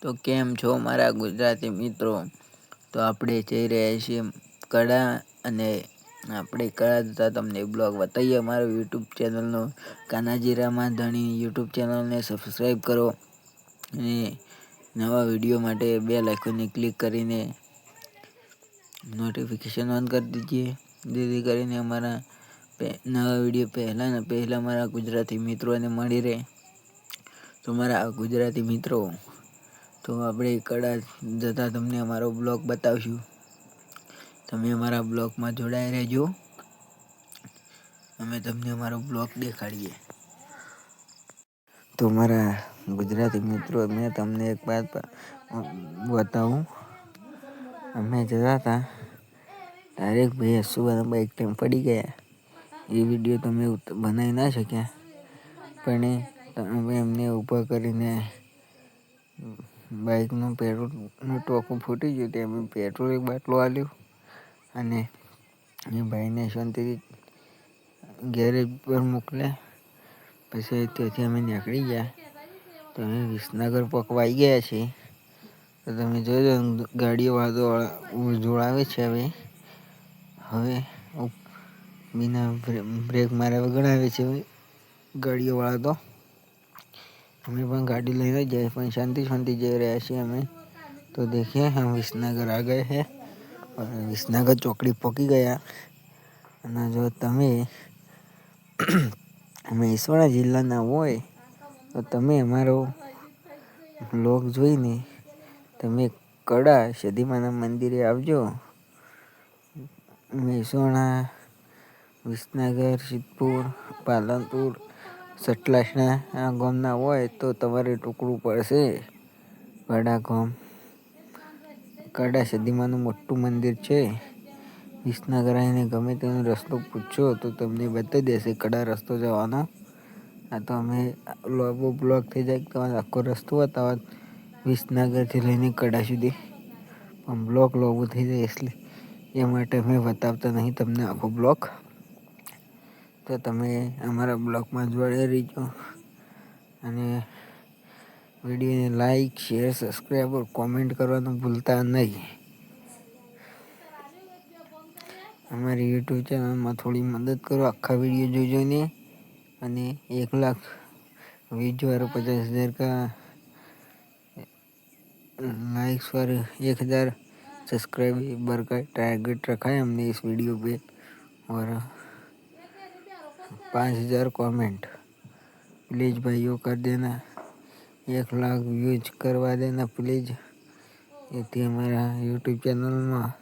તો કેમ છો મારા ગુજરાતી મિત્રો? તો આપણે જઈ રહ્યા છીએ કળા અને આપણે કળા જતા તમને બ્લોગ બતાવીએ. અમારો યુટ્યુબ ચેનલનો કાનાજી ધણી યુટ્યુબ ચેનલને સબસ્ક્રાઈબ કરો. અને નવા વીડિયો માટે બે લાઇકોને ક્લિક કરીને નોટિફિકેશન ઓન કરી દીજીએ જેથી કરીને અમારા નવા વીડિયો પહેલાં ને પહેલાં મારા ગુજરાતી મિત્રોને મળી રહે. તો મારા ગુજરાતી મિત્રો તો આપણે કડા જતાં તમને અમારો બ્લોગ બતાવશું. તમે અમારા બ્લોગમાં જોડાઈ રહેજો. અમે તમને અમારો બ્લોગ દેખાડીએ. તો મારા ગુજરાતી મિત્રો, મેં તમને એક વાત બતાવું. અમે જતા હતા. ડાયરેક્ટ ભાઈ સુવાના બાઇક ટાઈમ પડી ગયા. એ વીડિયો તમે બનાવી ના શક્યા. પણ અમે એમને ઊભા કરીને બાઇકનું પેટ્રોલનું ટોકું ફૂટી ગયું તે અમે પેટ્રોલ એક બાટલો આપ્યો અને એ ભાઈને શાંતિથી ગેરેજ પર મોકલ્યા પછી ત્યાંથી અમે નીકળી ગયા. તો અમે વિસનગર પકવાઈ ગયા છીએ. તો તમે જોજો ગાડીઓ વાદો જોડાવે છે હવે. હવે બિના બ્રેક માર્યા વગર આવે છે ગાડીઓવાળા તો. અમે પણ ગાડી લઈને જઈએ પણ શાંતિ શાંતિ જઈ રહ્યા છીએ અમે. તો દેખીએ, હમ વિસનગર આ ગયે હે. વિસનગર ચોકડી પહોંચી ગયા. અને જો તમે મહેસાણા જિલ્લાના હોય, તો તમે અમારો બ્લોગ જોઈને તમે કડા સદીમાના મંદિરે આવજો. મહેસાણા વિસનગર, સિદ્ધપુર, પાલનપુર સતલાસના આ ગામના હોય તો તમારે ટુકડું પડશે. કડા ગામ. કડા સદીમાનું મોટું મંદિર છે. વિસનગર આવીને ગમે તેનો રસ્તો પૂછશો તો તમને બતાવી દેશે કડા રસ્તો જવાનો. આ તો અમે લોબો બ્લોક થઈ જાય તમારે આખો રસ્તો બતાવવા વિસનગરથી લઈને કડા સુધી. પણ બ્લોક લોબો થઈ જાય એટલે એ માટે અમે બતાવતા નહીં તમને આખો બ્લોક. તો તમે અમારા બ્લોગમાં જોડે રહીજો અને વિડીયોને લાઈક શેર સબસ્ક્રાઈબ કોમેન્ટ કરવાનું ભૂલતા નહીં અમારી યુટ્યુબ ચેનલમાં થોડી મદદ કરો આખા વિડીયો જોજો ને અને એક લાખ व्यूज और पचास हज़ार का लाइक्स और एक हज़ार सब्सक्राइबर का टारगेट रखा है हमने इस वीडियो पे और पाँच हज़ार कमेंट प्लीज़ भाइयों कर देना एक लाख व्यूज करवा देना प्लीज़ ये हमारा यूट्यूब चैनल में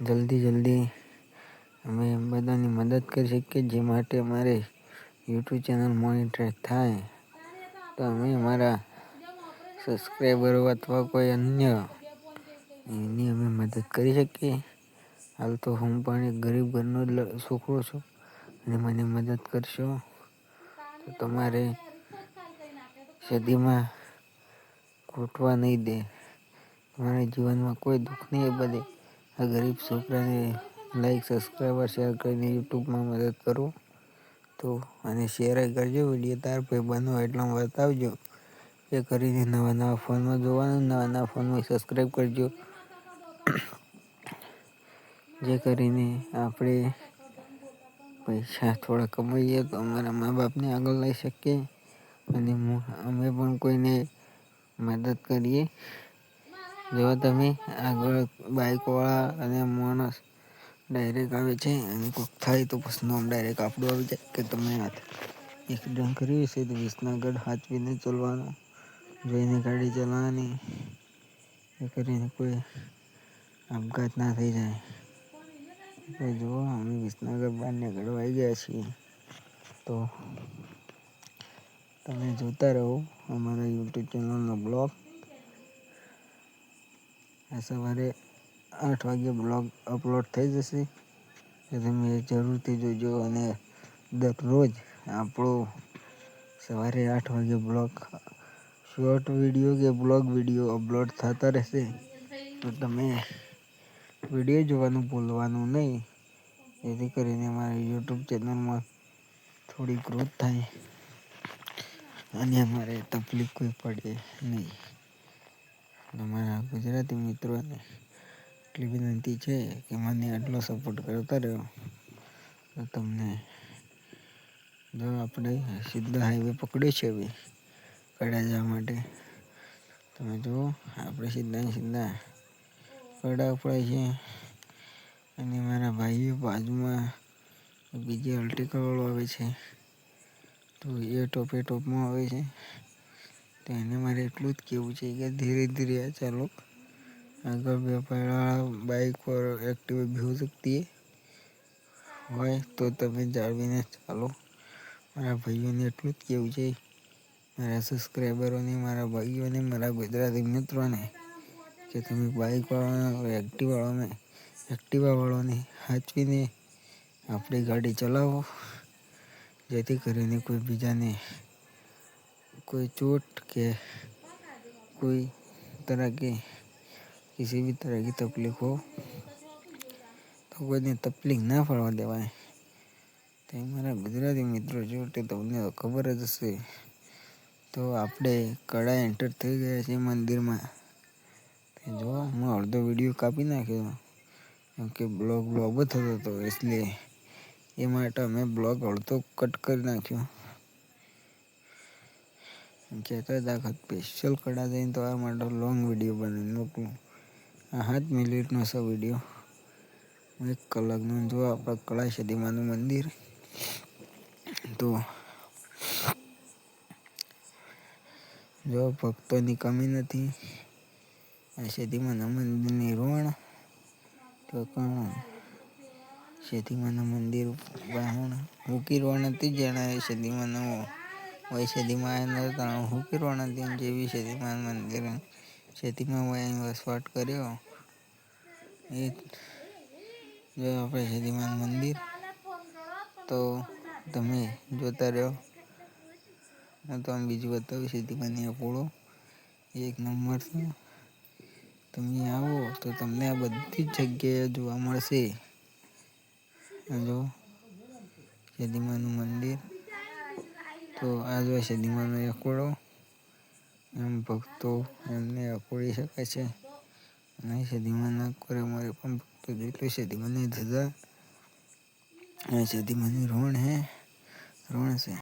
જલ્દી જલ્દી અમે બધાની મદદ કરી શકીએ જે માટે અમારે યુટ્યુબ ચેનલ મોનિટાઈઝ થાય તો અમે અમારા સબસ્ક્રાઈબરો અથવા કોઈ અન્ય એની અમે મદદ કરી શકીએ હાલ તો હું પણ એક ગરીબ ઘરનો જ છોકરો છું અને મને મદદ કરશો. તો તમારે સદીમાં ખૂટવા નહીં દે. તમારા જીવનમાં કોઈ દુઃખ નહીં બધે. આ ગરીબ છોકરાને લાઈક સબસ્ક્રાઈબર શેર કરીને યુટ્યુબમાં મદદ કરો. તો અને શેર કરજો વીડિયો તાર ભાઈ બનો એટલા બતાવજો એ કરીને નવા નવા ફોનમાં જોવાનું નવા નવા ફોનમાં સબસ્ક્રાઈબ કરજો. જે કરીને આપણે પૈસા થોડા કમાઈએ તો અમારા મા બાપને આગળ લઈ શકીએ અને અમે પણ કોઈને મદદ કરીએ. જો તમે આગળ બાઇકવાળા અને માણસ ડાયરેક્ટ આવે છે અને કોઈક થાય તો પછી નામ ડાયરેક્ટ આપણું આવી જાય કે તમે એક્સિડન્ટ કર્યું છે તો વિસનગર હાથવીને ચલવાનું, જોઈને ગાડી ચલાવવાની. એ કરીને કોઈ આપઘાત ના થઈ જાય. તો જુઓ, અમે વિસનગર બહાર નીકળવા ગયા છીએ. તો તમે જોતા રહો અમારા યુટ્યુબ ચેનલનો બ્લોગ. આ સવારે આઠ વાગે બ્લોગ અપલોડ થઈ જશે. એ તમે જરૂરથી જોજો અને દરરોજ આપણો સવારે આઠ વાગે બ્લોગ શોર્ટ વીડિયો કે બ્લોગ વીડિયો અપલોડ થતા રહેશે. તો તમે વીડિયો જોવાનું ભૂલવાનું નહીં. જેથી કરીને મારી યુટ્યુબ ચેનલમાં થોડી ગ્રોથ થાય અને અમારે તકલીફ કોઈ પડે નહીં. અમારા ગુજરાતી મિત્રોને એટલી વિનંતી છે કે મને આટલો સપોર્ટ કરતા રહ્યો. તો તમને જો આપણે સીધા હાઈવે પકડ્યો છે હવે. કડા જવા માટે. તમે જુઓ, આપણે સીધા સીધા કડા પડે છે અને મારા ભાઈઓ બાજુમાં બીજી અલ્ટિકાવાળો આવે છે તો એ ટોપે ટોપમાં આવે છે તો એને મારે એટલું જ કહેવું છે કે ધીરે ધીરે ચાલો આગળ બે પૈડા બાઇક પર એક્ટિવા भी हो सकती है હોય તો તમે જાળવીને ચાલો મારા ભાઈઓને એટલું જ કહેવું છે મારા સબસ્ક્રાઈબરોને મારા ભાઈઓને મારા ગુજરાતી મિત્રોને કે તમે બાઇકવાળાને એક્ટિવાવાળાને એક્ટિવાવાળાને સાચવીને આપણી ગાડી ચલાવો જેથી કરીને કોઈ બીજાને कोई चोट के कोई तरह की किसी भी तरह की तकलीफ हो તો કોઈને તકલીફ ના પડવા દેવાય તો મારા ગુજરાતી મિત્રો જો તે તમને ખબર જ હશે તો આપણે કડા એન્ટર થઈ ગયા છીએ મંદિરમાં જો, હું અડધો વીડિયો કાપી નાખ્યો. કેમ કે બ્લોગ બ્લોગ થતો હતો, એટલે એ માટે અમે બ્લોગ અડધો કટ કરી નાખ્યો. કહેતા હતા કે સ્પેશિયલ કડા જઈને તો આ માટે લોંગ વીડિયો બનાવીને મોકલું આ સાત મિનિટનો છે વીડિયો એક કલાકનો જો, આપણા કળા સદીમાનું મંદિર. તો જો, ભક્તોની કમી નથી. આ સદીમાના મંદિરની રોણ તો કોણ? સદીમાના મંદિર બ્રાહ્મણ. હુકી રોણ હતી જેણે સદીમાનું વય સદીમાં તાણું હુકી રોણ હતી જેવી સદીમાન મંદિર શેતીમાં વય વસવાટ કર્યો. એ જો આપણે સદીમાન મંદિર તો તમે જોતા રહ્યો હું તો આમ બીજું બતાવીશ સદીમાની અપોળો એક નંબર છે. તમે આવો તો તમને આ બધી જ જગ્યાએ જોવા મળશે. જો સદીમાનું મંદિર. તો આ જો સદીમાનો અકોડો એમ ભક્તો એમને અકોડી શકે છે. અને સદીમાના કોરે અમારે પણ ભક્તો જેટલું સદીમાની ધજા. આ સદીમાની રોણ હે. રોણ છે.